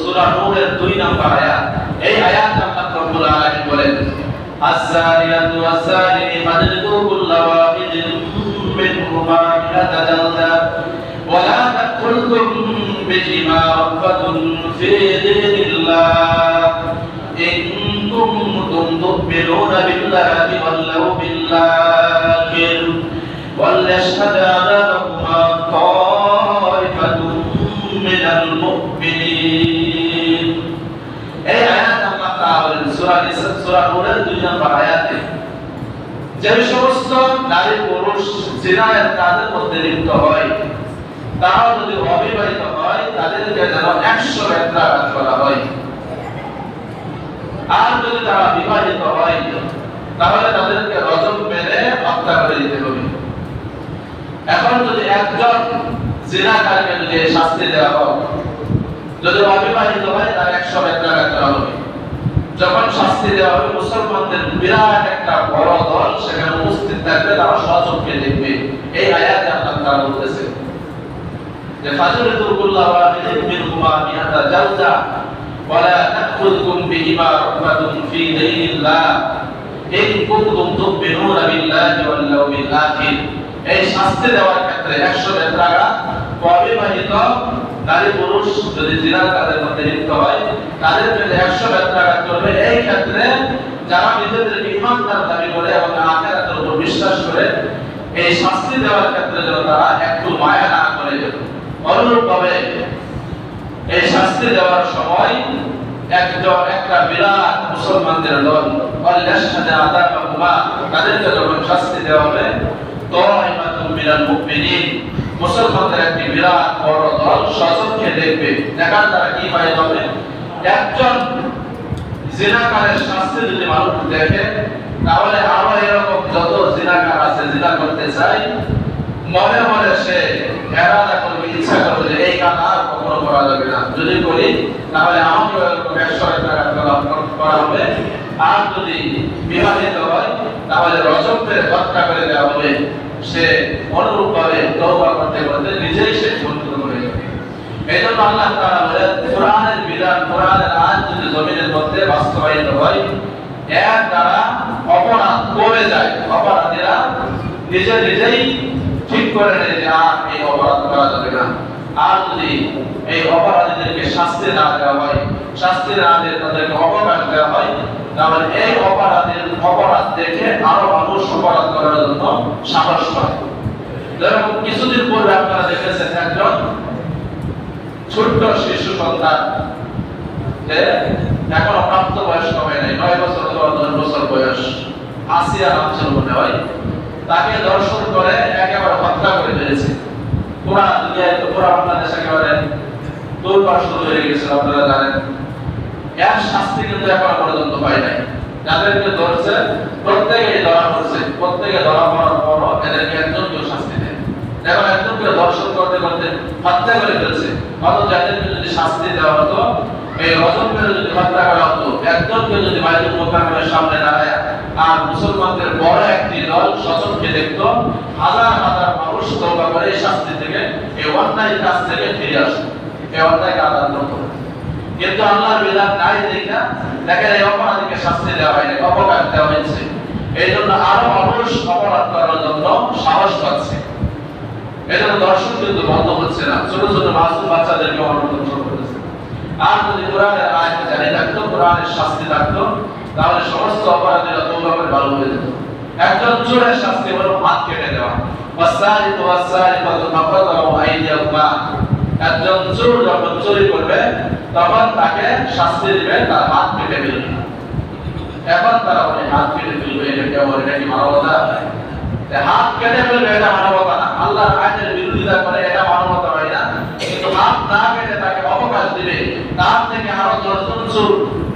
সূরা নূরের 2 নম্বর আয়াত এই আয়াত আল্লাহ রাব্বুল আলামিন বলেন আস-সারিয়াতু ওয়াস-সারি ফাজলিদু কুল্লা ওয়াহিদিন মিনহুমা মিআতা জালদা ولا تأخذكم بهما رأفة في دين الله إن كنتم تؤمنون بالله واليوم الآخر وليشهد عذابهما সূরা নূরের 2 নম্বর আয়াতে যে সমস্ত নারী পুরুষ মধ্যে লিপ্ত হয় যদি অবিবাহিত হয়, তাদেরকে যেন বেত্রাঘাত করা হয়। আর যদি তারা বিবাহিত হয়, তাহলে তাদেরকে রজব মেরে হত্যা করে দিতে হবে। এখন যদি একজন জিনাকারকে যদি শাস্তি দেওয়া হয়, যদি অবিবাহিত হয়, তার একশো বেত্রাঘাত করা হবে। যখন শাস্তি দেওয়া হবে, মুসলমানদের বিরাট একটা বড় দল সেখানে উপস্থিত থাকবে, তারা সচক্ষে দেখবে। এই আয়াতে আল্লাহ তাআলা বলতেছে যে ফাজলাতুল কুল্লা ওয়াহিদিন মিনহুমা মিআতা জালদা ওয়ালা তাখুযকুম বিহিমা রাহমাতুন ফি দীনিল্লাহ ইন কুনতুম তু'মিনুনা বিল্লাহি ওয়াল ইয়াউমিল আখির। এই শাস্তি দেওয়ার ক্ষেত্রে 100 বেত্রাঘাত অবিবাহিত নারী পুরুষ যদি জিনার কাজের মধ্যে লিপ্ত হয়, তাদের জন্য 100 বেত্রাঘাত করবে। এই ক্ষেত্রে যারা নিজেদেরকে ইমানদার দাবি করে এবং আখিরাতের উপর বিশ্বাস করে, এই শাস্তি দেওয়ার ক্ষেত্রে যেন তারা একটু মায়া না করে অনুরূপভাবে এই শাস্তি দেওয়ার সময় একজন, একটা বিরাট মুসলমানদের দল অল্লাশহাদে আযাবাহুমা তাদেরকে যখন শাস্তি দেওয়া হবে তাইমাতুম মিনাল মুমিনিন মুসলমানদের একটি বিরাট বড় দল সচক্ষে দেখবে, দেখার দ্বারা কি পাই হবে একজন জিনাকারের শাস্তি যদি মানুষ দেখে, তাহলে আরও এরকম যত জিনাকার আছে, জিনা করতে চাই, মনে মনে সে এরাদা করবে, ইচ্ছা করবে যে এই কাজ আর কখনো করা যাবে না। যদি করি, তাহলে আমাকে একশো টাকা করা হবে আর যদি বিবাহিত হয়, তাহলে রজবের হত্যা করে দেওয়া হবে। সে অনুরূপ ভাবে তওবা করতে করতে নিজেই সে বন্ধ করে যাবে। এই আল্লাহ তাআলা বলেন, কোরআনের বিধান, কোরআনের আইন যদি জমিনের মধ্যে বাস্তবায়িত হয়, এর দ্বারা অপরাধ কমে যায়। অপরাধীরা নিজে নিজেই ঠিক করে নেয় যে, আর এই অপরাধ করা যাবে না। আর যদি এই অপরাধীদেরকে শাস্তি না দেওয়া হয়, শাস্তি না দিয়ে তাদেরকে অবকাশ দেওয়া হয়, তাহলে এই অপরাধের অপরাধ দেখে আরও মানুষ অপরাধ করার জন্য সাহস পায়। যেরকম কিছুদিন পূর্বে আপনারা দেখেছেন একজন ছোট্ট শিশু সন্তান এখনও প্রাপ্ত বয়স্ক হয় নাই, নয় বছর অথবা দশ বছর বয়স, আসিয়া নাম ছিল হয় তাকে দর্শন করে একেবারে হত্যা করে ফেলেছে। পুরা দুনিয়ায় তো পুরা বাংলাদেশ একেবারে তোলপাড় শুরু হয়ে গেছিল আপনারা জানেন। এর শাস্তি কিন্তু পর্যন্ত পায় নাই। যাদেরকে ধরছে, প্রত্যেকেই ধরা পড়ছে, প্রত্যেকে ধরা পড়ার এদেরকে একজন কেউ শাস্তি দেয় এখন একজনকে দর্শন করতে করতে হত্যা করে ফেলছে। অথচ যাদেরকে যদি শাস্তি দেওয়া হতো, এই যদি হত্যা করা হতো একজনকে যদি বাইতুল মোকাররমের সামনে দাঁড়ায় আর মুসলমানদের বড় একটি দল সচক্ষে দেখতো, হাজার হাজার মানুষ তওবা করে এই শাস্তি থেকে, এই অন্যায় কাজ থেকে ফিরে আসতো। এই অন্যায় কাজ আর কিন্তু আল্লাহর বিধান নাই দেখা দেখেন এই অপরাধীকে শাস্তি দেওয়া হয়নি অপকার দেওয়া হয়েছে। এই জন্য আরও মানুষ অপরাধ করার জন্য সাহস পাচ্ছে। এই জন্য দর্শন কিন্তু বন্ধ হচ্ছে না। ছোট ছোট মাসুম বাচ্চাদেরকে অনুদর্শন করেছে আর যদি কোরআনের আয়াত জারি থাকতো, কোরআনের শাস্তি থাকতো তাহলে সমস্ত অপরাধীরা তওবা করে ভালো হয়ে যেত একজন চোরের শাস্তি হলো হাত কেটে দেওয়া। ওয়াসারিকু ওয়াসারিকাতু ফাকাতাউ আইদিয়াহুমা একজন চোর যখন চুরি করবে, তখন তাকে শাস্তি দিবে, তার হাত কেটে ফেলবে। এখন তারা বলে, হাত কেটে ফেলবে, এটা কেমন এটা কি মানবতা? হাত কেটে ফেলবে, এটা মানবতা না। আল্লাহর আইনের বিরোধিতা করে এটা মানবতা হয় না। কিন্তু হাত না কেটে তাকে অবকাশ দিবে, তার থেকে আরও দশজন চোর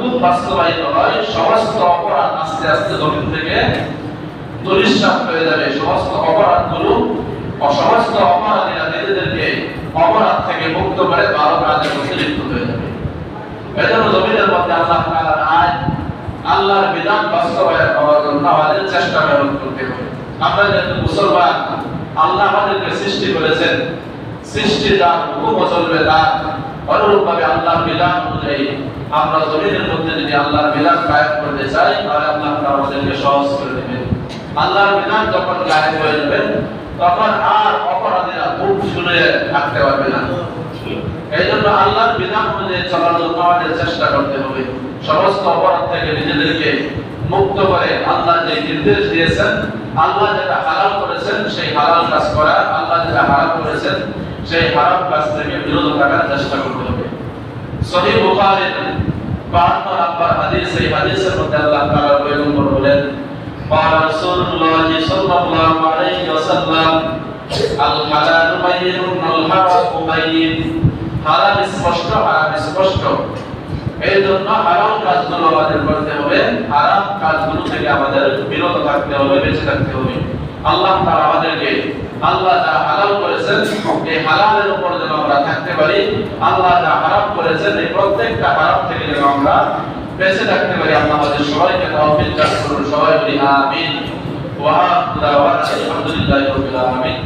হুকুম বাস্তবায়িত হয়, সমস্ত অপরাধ আস্তে আস্তে জমিন থেকে দরিশ্বাস হয়ে যাবে। সমস্ত অপরাধগুলো সমস্ত অপরাধীরা নিজেদেরকে অপরাধ থেকে মুক্ত করে ভালো মধ্যে লিপ্ত হয়ে যাবে। এজন্য জমিনের মধ্যে আল্লাহ তাআলার আইন আল্লাহর বিধান বাস্তবায়ন হওয়ার জন্য আমাদের চেষ্টা মেহনত করতে হবে। আমরা যেহেতু মুসলমান, আল্লাহ আমাদেরকে সৃষ্টি করেছেন। সৃষ্টি যার হুকুম চলবে তার অনুরূপ ভাবে আল্লাহর বিধান অনুযায়ী আমরা জমিনের মধ্যে যদি আল্লাহর বিধান কায়েম করতে চাই, তাহলে আল্লাহ আমাদেরকে সহজ করে দেবেন। আল্লাহর বিধান যখন কায়েম হয়ে যাবে, তখন আর অপরাধীরা মুখ শুনে থাকতে পারবে না। এই জন্য আল্লাহর বিধান অনুযায়ী চলার জন্য আমাদের চেষ্টা করতে হবে। সমস্ত অপরাধ থেকে নিজেদেরকে মুক্ত করে আল্লাহ যে নির্দেশ দিয়েছেন, আল্লাহ যেটা হালাল করেছেন, সেই হালাল কাজ করা আল্লাহ যেটা হারাম করেছেন, সেই হারাম কাজ থেকে বিরত থাকার চেষ্টা করতে হবে। সহিহ বুখারীর 52 নম্বর হাদিস এই হাদিসের মধ্যে আল্লাহ তাআলা পয়গম্বর বলেন قال رسول الله صلى الله عليه وسلم الحلال بين والحرام بين হালাল স্পষ্ট হারাম স্পষ্ট এই জন্য হারাম কাজগুলো আমাদের করতে হবে হারাম কাজগুলো থেকে আমাদের বিরত থাকতে হবে বেঁচে থাকতে হবে আল্লাহ তাআলা আমাদেরকে আল্লাহ যা হালাল করেছেন, এই হালালের উপর যেন আমরা থাকতে পারি, আল্লাহ যা হারাম করেছেন, এই প্রত্যেকটা হারাম থেকে যেন আমরা বেঁচে থাকতে পারি। আল্লাহ আমাদের সবাইকে তৌফিক দান করুন। সবাই বলি আমিন। ওয়া আলহামদুলিল্লাহি রাব্বিল আলামিন।